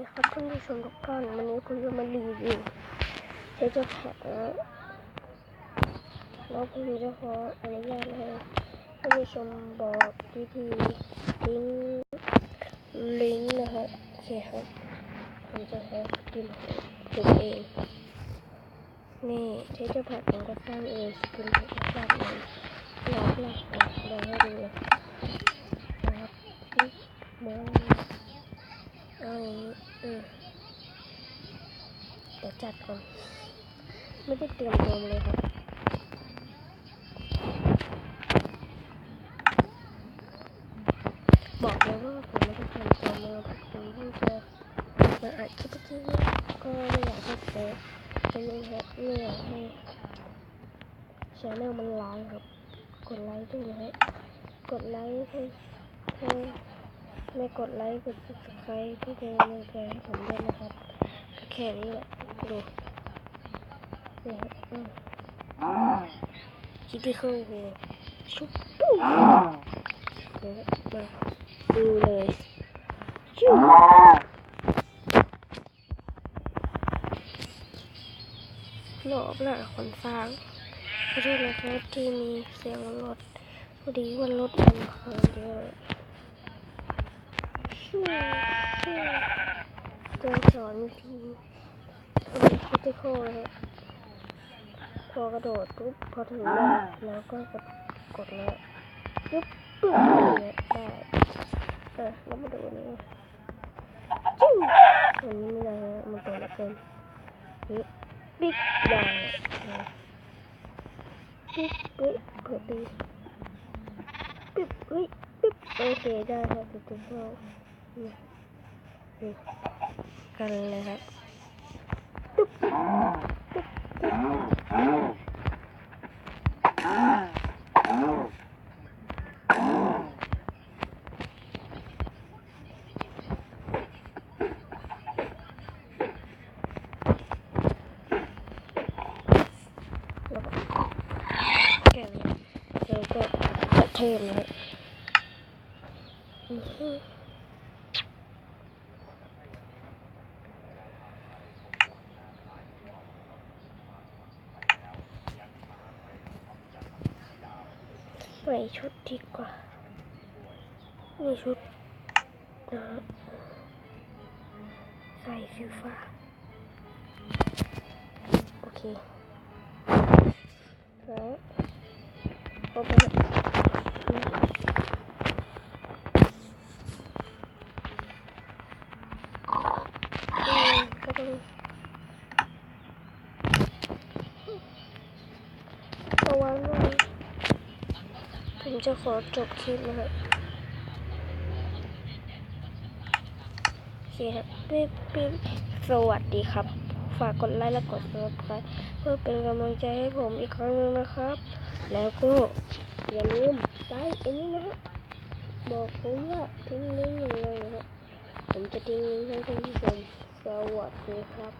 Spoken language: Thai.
ดีครับท่านผู้ชมทุกท่านวันนี้คุณจะมารีวิวเทจะแผลแล้วผมจะขออนุญาตให้ท่านผู้ชมบอกวิธีลิงลิงนะครับโอเคครับผมจะใช้กินของตัวเองนี่เทจะแผลผมก็สร้างเองสกินผมก็สร้างเองรอบแรกนะเดี๋ยวให้ดูนะครับนี่มองเอาออืมเดี๋ยวจัดก่อนไม่ได้เตรียมตัวเลยครับบอกเลยว่าผมไม่ได้เตรียมตัวมาผมเพิ่งจะมาอัดคลิปเมื่อกี้เนี่ก็ไม่อยากให้เสียเป็นยังไงไม่อยากให้ชแนลมันล้างครับ กดไลค์ด้วยนะฮะกดไลค์ให้ให้ ไม่กดไลค์ กด subscribe ที่เป็นกำลังใจให้ผมด้วยนะครับ แค่นี้แหละ ดูนี่ครับอืมคิดที่เข้าหัวชุบปุ๊บเดี๋ยวมาดูเลยชิวหลบหน้าคนสร้างขอโทษนะครับที่มีเสียงรถพอดีว่ารถมันคันเยอะ ช่วยช่วยจะสอนวิธีทำคิติคอลนะพอกระโดดปุ๊บพอถึงแล้วก็กดกดแล้วปุ๊บปุ๊บเลยได้เอะแล้วมาดูนี่จิ้วอันนี้ไม่ได้นะมันตัวเล็กเกินนี่บิ๊กได้นะปิ๊บปิ๊บกดดีปิ๊บปิ๊บปิ๊บโอเคได้ครับติดตัวเข้านี่นี่ กันเลยครับตุ๊บตุ๊บตุ๊บแล้วก็แกะเลยแล้วก็กระเทียมนะ ครับอือฮึใส่ชุดดีกว่านี่ชุดนะฮะใส่สีฟ้าโอเคแล้วโอเคอืมก็ต้องระวังหน่อย ผมจะขอจบคลิปนะฮะโอเคครับปิ๊บปิ๊บสวัสดีครับ ฝากกดไลค์และกด subscribe เพื่อเป็นกำลังใจให้ผมอีกครั้งหนึงนะครับ แล้วก็อย่าลืมไลค์อันนี้นะฮะบอกผมว่าทิ้งลิงก์ย่างเลยนะฮะผมจะทิ้งลิงก์ให้ท่านผู้ชมสวัสดีครับ